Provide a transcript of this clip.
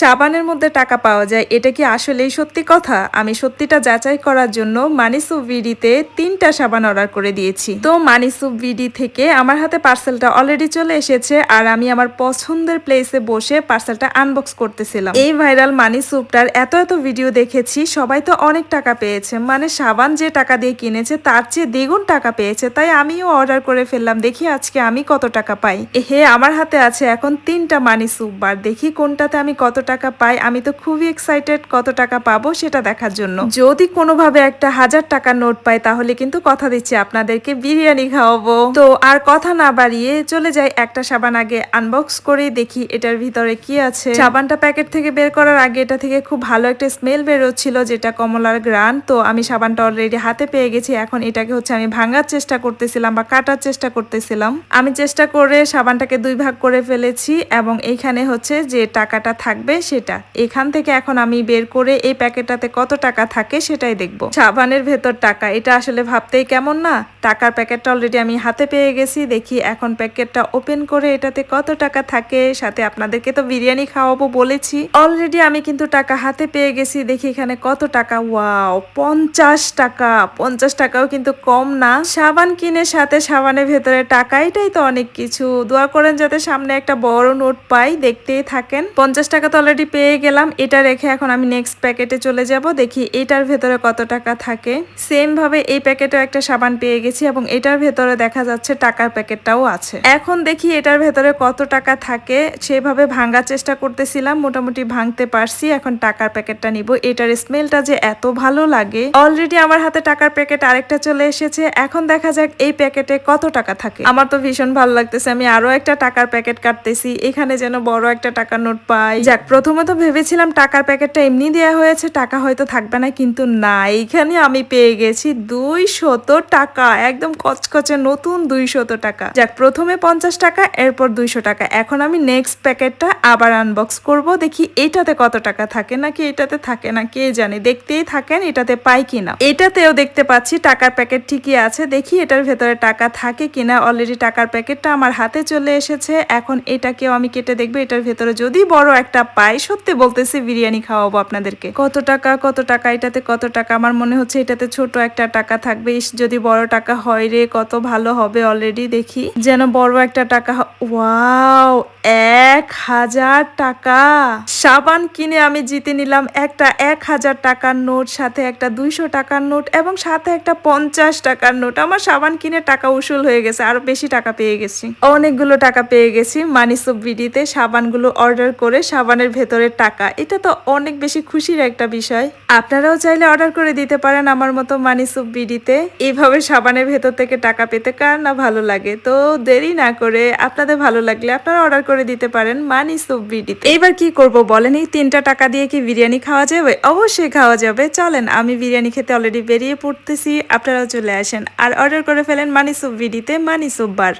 সাবানের মধ্যে টাকা পাওয়া যায়, এটা কি আসলেই সত্যি কথা? আমি সত্যিটা যাচাই করার জন্য মানিসু ভিডিতে তিনটা সাবান অর্ডার করে দিয়েছি। তো মানিসু ভিডি থেকে আমার হাতে পার্সেলটা অলরেডি চলে এসেছে আর আমি আমার পছন্দের প্লেসে বসে পার্সেলটা আনবক্স করতেছিলাম। এই ভাইরাল মানিসুপটার এত এত ভিডিও দেখেছি, সবাই তো অনেক টাকা পেয়েছে। মানে সাবান যে টাকা দিয়ে কিনেছে, তার চেয়ে দ্বিগুণ টাকা পেয়েছে, তাই আমিও অর্ডার করে ফেললাম, দেখি আজকে আমি কত টাকা পাই। হে, আমার হাতে আছে এখন তিনটা মানি স্যুপ বার, দেখি কোনটাতে আমি কত টাকা পাই, আমি তো খুবই এক্সাইটেড কত টাকা পাবো সেটা দেখার জন্য। যদি কোনোভাবে একটা হাজার টাকার নোট পাই, তাহলে কিন্তু কথা দিচ্ছি আপনাদেরকে, বিরিয়ানি খাওয়াবো। তো আর কথা না বাড়িয়ে চলে যাই, একটা সাবান আগে আনবক্স করে দেখি এটার ভিতরে কি আছে। সাবানটা প্যাকেট থেকে বের করার আগে এটা থেকে খুব ভালো একটা স্মেল বেরোচ্ছিল, যেটা কমলার গ্রান তো আমি সাবানটা অলরেডি হাতে পেয়ে গেছি, এখন এটাকে হচ্ছে আমি ভাঙার চেষ্টা করতেছিলাম বা কাটার চেষ্টা করতেছিলাম। আমি চেষ্টা করে সাবানটাকে দুই ভাগ করে ফেলেছি, এবং এইখানে হচ্ছে যে টাকাটা থাকবে সেটা। এখান থেকে এখন আমি বের করে এই প্যাকেটটাতে কত টাকা থাকে সেটাই দেখব। সাবানের ভেতর টাকা, এটা আসলে ভাবতেই কেমন না? টাকার প্যাকেটটা অলরেডি আমি হাতে পেয়ে গেছি, দেখি এখন প্যাকেটটা ওপেন করে এটাতে কত টাকা থাকে, সাথে আপনাদেরকে তো বিরিয়ানি খাওয়াবো বলেছি। অলরেডি আমি কিন্তু টাকা হাতে পেয়ে গেছি, দেখি এখানে কত টাকা। ওয়াও পঞ্চাশ টাকা, পঞ্চাশ টাকাও কিন্তু কম না। সাবান কিনে সাথে সাবানের ভেতরে টাকা, এটাই তো অনেক কিছু। দোয়া করেন যাতে সামনে একটা বড় নোট পাই, দেখতেই থাকেন। পঞ্চাশ টাকা তো অলরেডি পেয়ে গেলাম, এটা রেখে এখন আমি নেক্সট প্যাকেটে চলে যাব, দেখি এটার ভেতরে কত টাকা থাকে। সেম ভাবে এই প্যাকেটেও একটা সাবান পেয়ে গেছি এবং এটার ভেতরে দেখা যাচ্ছে টাকার প্যাকেটটাও আছে। এখন দেখি এটার ভেতরে কত টাকা থাকে, সেভাবে ভাঙার চেষ্টা করতেছিলাম, মোটামুটি ভাঙতে পারছি, এখন টাকার প্যাকেটটা নিব। এটার স্মেলটা যে এত ভালো লাগে। অলরেডি আমার হাতে টাকার প্যাকেট আরেকটা চলে এসেছে, এখন দেখা যাক এই প্যাকেটে কত টাকা থাকে। আমার তো ভীষণ ভালো লাগতেছে, আমি আরও একটা টাকার প্যাকেট কাটতেছি, এখানে যেন বড় একটা টাকার নোট পাই। যাক প্রথমে তো ভেবেছিলাম টাকার প্যাকেটটা এমনি দেওয়া হয়েছে, টাকা হয়তো থাকবে না, কিন্তু না, এইখানে আমি পেয়ে গেছি দুই শত টাকা, একদম কচকচে নতুন দুই শত টাকা। যাক, প্রথমে পঞ্চাশ টাকা, এরপর দুইশো টাকা। এখন আমি নেক্সট প্যাকেটটা আবার আনবক্স করব, দেখি এটাতে কত টাকা থাকে নাকি, এটাতে থাকে না, কে জানে, দেখতেই থাকেন এটাতে পাই কিনা। এটাতেও দেখতে পাচ্ছি টাকার প্যাকেট ঠিকই আছে, দেখি এটার ভেতরে টাকা থাকে কিনা অলরেডি টাকার প্যাকেটটা আমার হাতে চলে এসেছে, এখন এটাকেও আমি কেটে দেখব, এটার ভেতরে যদি বড় একটা পাই সত্যি বলতেছি, বিরিয়ানি খাওয়াবো আপনাদেরকে। কত টাকা কত টাকা, এটাতে কত টাকা? আমার মনে হচ্ছে এটাতে ছোট একটা টাকা থাকবে। যদি বড় টাকা হয় রে, কত ভালো হবে অলরেডি দেখি। যেন বড় একটা টাকা ওয়াও, এক হাজার টাকা। সাবান কিনে আমি জিতে নিলাম একটা এক হাজার টাকার নোট, সাথে একটা দুইশো টাকার নোট এবং সাথে একটা পঞ্চাশ টাকার নোট। আমার সাবান কিনে টাকা উসুল হয়ে গেছে, আরও বেশি টাকা পেয়ে গেছি। অনেকগুলো টাকা পেয়ে গেছি মানিসব বিডিতে, সাবানগুলো অর্ডার করে সাবানের ভেতরে টাকা, এটা তো অনেক বেশি খুশির একটা বিষয়। আপনারাও চাইলে অর্ডার করে দিতে পারেন আমার মতো মানিসব বিডিতে। এইভাবে সাবানের ভেতর থেকে টাকা পেতে কার না ভালো লাগে? তো দেরি না করে আপনাদের ভালো লাগলে আপনারা অর্ডার করে দিতে পারেন মানিসব বিডিতে। এবার কি করব বলেন, এই তিনটা টাকা দিয়ে কি বিরিয়ানি খাওয়া যাবে? অবশ্যই খাওয়া যাবে। চলেন, আমি বিরিয়ানি খেতে অলরেডি বেরিয়ে পড়তেছি। আপনারাও চলে আসেন। আর অর্ডার করে ফেলেন মানিসব বিডিতে মানিসব বার।